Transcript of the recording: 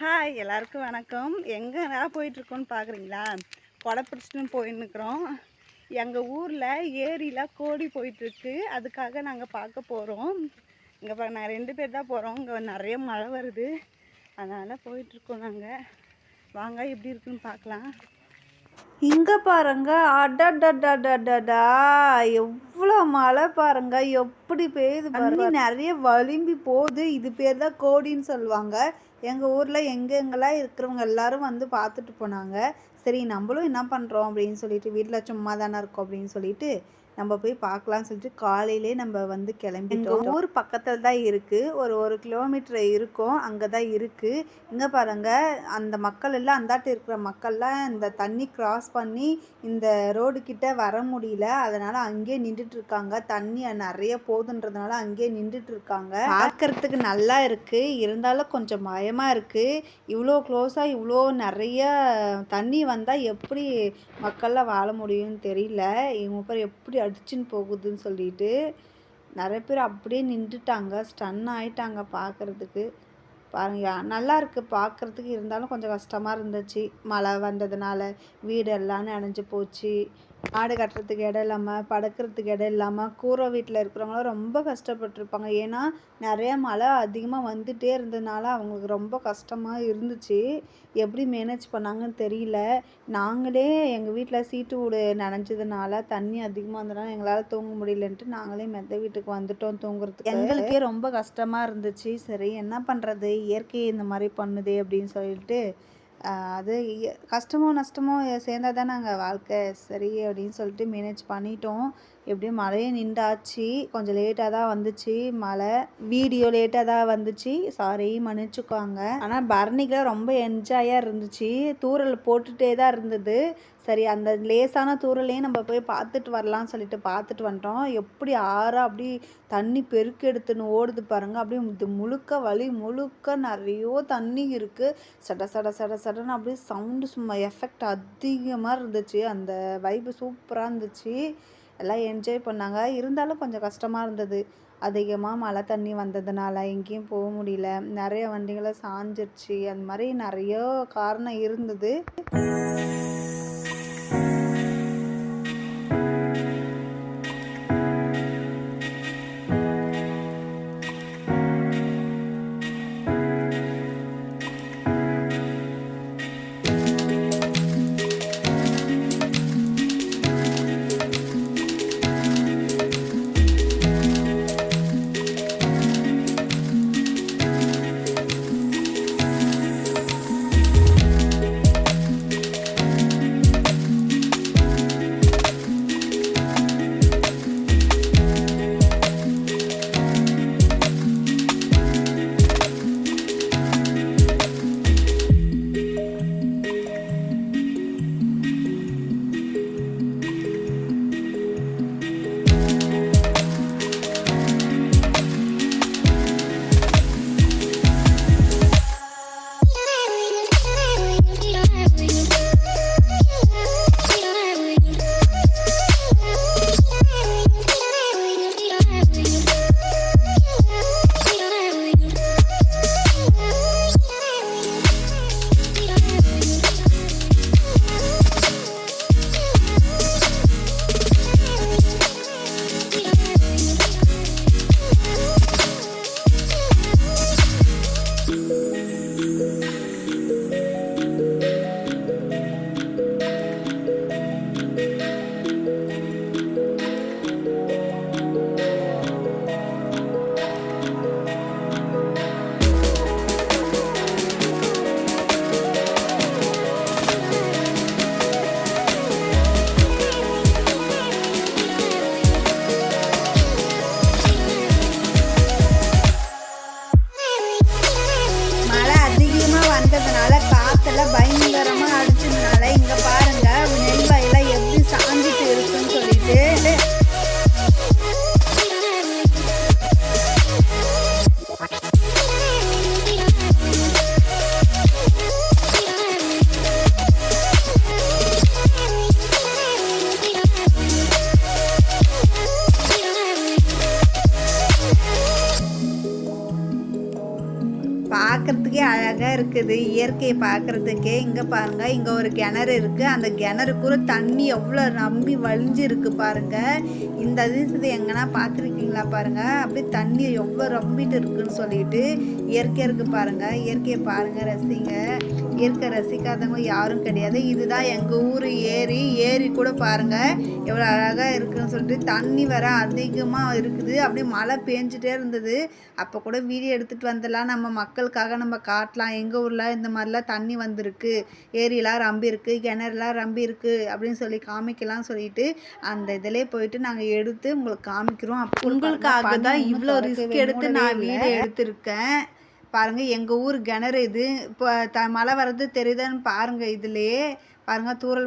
Hi எல்லாருக்கும் வணக்கம். எங்கடா போயிட்டுருக்கோன்னு பார்க்குறீங்களா கொடை பிடிச்சிட்டு போயின்னுக்குறோம். எங்கள் ஊரில் ஏரியில் கோடி போயிட்டுருக்கு. அதுக்காக நாங்கள் பார்க்க போகிறோம் இங்கே பாருங்க நான் ரெண்டு பேர் தான் போகிறோம் இங்கே நிறைய மழை வருது. அதனால் போயிட்டுருக்கோம் நாங்கள் வாங்க எப்படி இருக்குன்னு பார்க்கலாம். இங்கே பாருங்க. அடடடடடடா எவ்வளோ மழை பாருங்க. எப்படி பெய்யுது பாருங்க. நிறைய வலிம்பி போகுது. இது பேர் தான் கோடின்னு சொல்லுவாங்க. எங்கள் ஊரில் எங்கெங்கெல்லாம் இருக்கிறவங்க எல்லாரும் வந்து பார்த்துட்டு போனாங்க. சரி நம்மளும் என்ன பண்ணுறோம் அப்படின்னு சொல்லிட்டு வீட்டில் சும்மா தானே இருக்கோம் அப்படின்னு சொல்லிட்டு நம்ம போய் பார்க்கலாம்னு சொல்லிட்டு காலையிலே நம்ம வந்து கிளம்பிட்டோம். ஊர் பக்கத்தில் தான் இருக்குது ஒரு ஒரு கிலோமீட்டர் இருக்கும். அங்கே தான் இருக்குது இங்கே பாருங்க அந்த மக்கள் எல்லாம் அந்தாட்டு இருக்கிற மக்கள்லாம் இந்த தண்ணி கிராஸ் பண்ணி இந்த ரோடு கிட்ட வர முடியல. அதனால் அங்கேயே நின்றுட்டு இருக்காங்க. தண்ணி நிறைய போகுதுன்றதுனால அங்கேயே நின்றுட்டு இருக்காங்க. பார்க்கறதுக்கு நல்லா இருக்குது இருந்தாலும் கொஞ்சம் பயமாக இருக்கு. இவ்வளோ க்ளோஸாக இவ்வளோ நிறைய தண்ணி வந்தால் எப்படி மக்கள்லாம் வாழ முடியும்னு தெரியல. இவங்க பேர் எப்படி அடிச்சுன்னு போகுதுன்னு சொல்லிட்டு நிறைய பேர் அப்படியே நின்றுட்டாங்க. ஸ்டன் ஆயிட்டாங்க பார்க்கறதுக்கு. பாருங்க நல்லா இருக்குது பார்க்குறதுக்கு. இருந்தாலும் கொஞ்சம் கஷ்டமாக இருந்துச்சு. மழை வந்ததுனால வீடு எல்லாம் நனைஞ்சு போச்சு. மாடு கட்டுறதுக்கு இடம் இல்லாமல் படுக்கிறதுக்கு இடம் இல்லாமல் கூரை வீட்டில் இருக்கிறவங்களாம் ரொம்ப கஷ்டப்பட்டுருப்பாங்க. ஏன்னா நிறைய மழை அதிகமாக வந்துட்டே இருந்ததுனால அவங்களுக்கு ரொம்ப கஷ்டமாக இருந்துச்சு. எப்படி மேனேஜ் பண்ணாங்கன்னு தெரியல. நாங்களே எங்கள் வீட்டில் சீட்டு வீடு நனைஞ்சதுனால தண்ணி அதிகமாக இருந்ததுனால எங்களால் தூங்க முடியலன்ட்டு நாங்களே மெத்த வீட்டுக்கு வந்துட்டோம் தூங்குறதுக்கு. எங்களுக்கே ரொம்ப கஷ்டமாக இருந்துச்சு. சரி என்ன பண்ணுறது இயற்கை இந்த மாதிரி பண்ணுதே அப்படின்னு சொல்லிட்டு அது கஷ்டமோ நஷ்டமோ சேர்ந்தா தான் நாங்கள் வாழ்க்கை சரி அப்படின்னு சொல்லிட்டு மேனேஜ் பண்ணிட்டோம். எப்படியும் மழையே நின்றாச்சு. கொஞ்சம் லேட்டாக தான் வந்துச்சு. மழை. வீடியோ லேட்டாக தான் வந்துச்சு. சாரி மன்னிச்சுக்கோங்க. ஆனால் பரணிக்கெலாம் ரொம்ப என்ஜாயாக இருந்துச்சு. தூரல் போட்டுகிட்டே தான் இருந்தது. சரி அந்த லேசான தூரலையும் நம்ம போய் பார்த்துட்டு வரலாம்னு சொல்லிட்டு பார்த்துட்டு வந்துட்டோம். எப்படி ஆறா அப்படி தண்ணி பெருக்கெடுத்துன்னு ஓடுது பாருங்கள் அப்படியே இது முழுக்க வழி முழுக்க நிறைய தண்ணி இருக்குது சட சட சட சடன்னு அப்படியே சவுண்டு சும்மா எஃபெக்ட் அதிகமாக இருந்துச்சு. அந்த வைப்பு சூப்பராக இருந்துச்சு. எல்லாம் என்ஜாய் பண்ணாங்க. இருந்தாலும் கொஞ்சம் கஷ்டமாக இருந்தது. அதிகமாக மழை தண்ணி வந்ததுனால எங்கேயும் போக முடியல. நிறைய வண்டிகளை சாஞ்சிருச்சு. அந்த மாதிரி நிறைய காரணம் இருந்தது. இயற்கை அழகாக இருக்குது. இயற்கையை பார்க்குறதுக்கே. இங்கே பாருங்க இங்கே ஒரு கிணறு இருக்குது அந்த கிணறுக்குள்ள தண்ணி எவ்வளோ நம்பி வழிஞ்சு இருக்குது பாருங்கள் இந்த அதிசயத்தை எங்கன்னா பார்த்துருக்கீங்களா பாருங்கள் அப்படியே தண்ணி எவ்வளோ ரம்பிட்டு இருக்குன்னு சொல்லிட்டு இயற்கை இருக்குது பாருங்கள் இயற்கையை பாருங்கள் ரசிங்க. இயற்கை ரசிக்காதவங்க யாரும் கிடையாது. இதுதான் எங்கள் ஊர் ஏரி. ஏரி கூட பாருங்க எவ்வளோ அழகாக இருக்குன்னு சொல்லிட்டு தண்ணி வர அதிகமாக இருக்குது. அப்படியே மழை பேஞ்சிட்டே இருந்தது. அப்போ கூட வீடியோ எடுத்துகிட்டு வந்துடலாம் நம்ம மக்களுக்காக நம்ம காட்டலாம். எங்கள் ஊரில் இந்த மாதிரிலாம் தண்ணி வந்திருக்கு. ஏரியெலாம் ரம்பி இருக்கு கிணறுலாம் ரம்பி இருக்கு அப்படின்னு சொல்லி காமிக்கலாம் சொல்லிட்டு அந்த இதிலே போயிட்டு நாங்கள் எடுத்து உங்களுக்கு காமிக்கிறோம். அப்போ உங்களுக்காக தான் இவ்வளோ ரிஸ்க் எடுத்து நான் வீடியோ எடுத்திருக்கேன். பாருங்கள் எங்கள் ஊர் கிணறு இது. இப்போ த மழை வர்றது தெரியுதான்னு பாருங்கள் இதுலேயே பாருங்கள் தூரல்